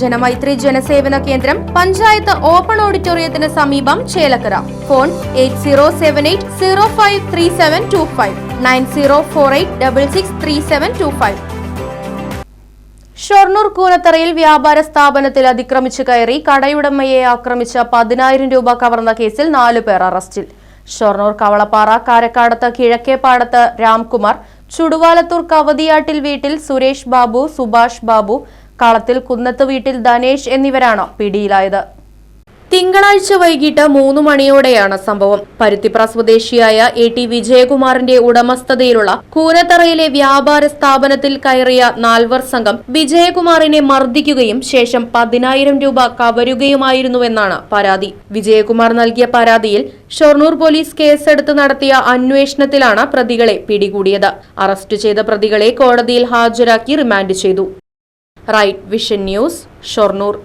ജനമൈത്രി ജനസേവന കേന്ദ്രം പഞ്ചായത്ത് ഓപ്പൺ ഓഡിറ്റോറിയത്തിന് സമീപം Chelakkara. Phone eight zero seven eight zero five three seven two five nine zero four eight double six three seven two five. Shoranur കൂനത്തറയിൽ വ്യാപാര സ്ഥാപനത്തിൽ അതിക്രമിച്ചു കയറി കടയുടമയെ ആക്രമിച്ച പതിനായിരം രൂപ കവർന്ന കേസിൽ നാലു പേർ അറസ്റ്റിൽ. ഷൊർണൂർ കവളപ്പാറ കാരക്കാടത്ത് കിഴക്കേപ്പാടത്ത് രാംകുമാർ ചുടുവാലത്തൂർ കവതിയാട്ടിൽ വീട്ടിൽ സുരേഷ് ബാബു സുഭാഷ് ബാബു കളത്തിൽ കുന്നത്ത് വീട്ടിൽ ധനേഷ് എന്നിവരാണ് പിടിയിലായത്. തിങ്കളാഴ്ച വൈകിട്ട് മൂന്ന് മണിയോടെയാണ് സംഭവം. പരുത്തിപ്ര സ്വദേശിയായ എ ടി വിജയകുമാറിന്റെ ഉടമസ്ഥതയിലുള്ള കൂനത്തറയിലെ വ്യാപാര സ്ഥാപനത്തിൽ കയറിയ നാൽവർ സംഘം വിജയകുമാറിനെ മർദ്ദിക്കുകയും ശേഷം പതിനായിരം രൂപ കവരുകയുമായിരുന്നുവെന്നാണ് പരാതി. വിജയകുമാർ നൽകിയ പരാതിയിൽ ഷൊർണൂർ പോലീസ് കേസെടുത്ത് നടത്തിയ അന്വേഷണത്തിലാണ് പ്രതികളെ പിടികൂടിയത്. അറസ്റ്റ് ചെയ്ത പ്രതികളെ കോടതിയിൽ ഹാജരാക്കി റിമാൻഡ് ചെയ്തു. Right vision news Shoranur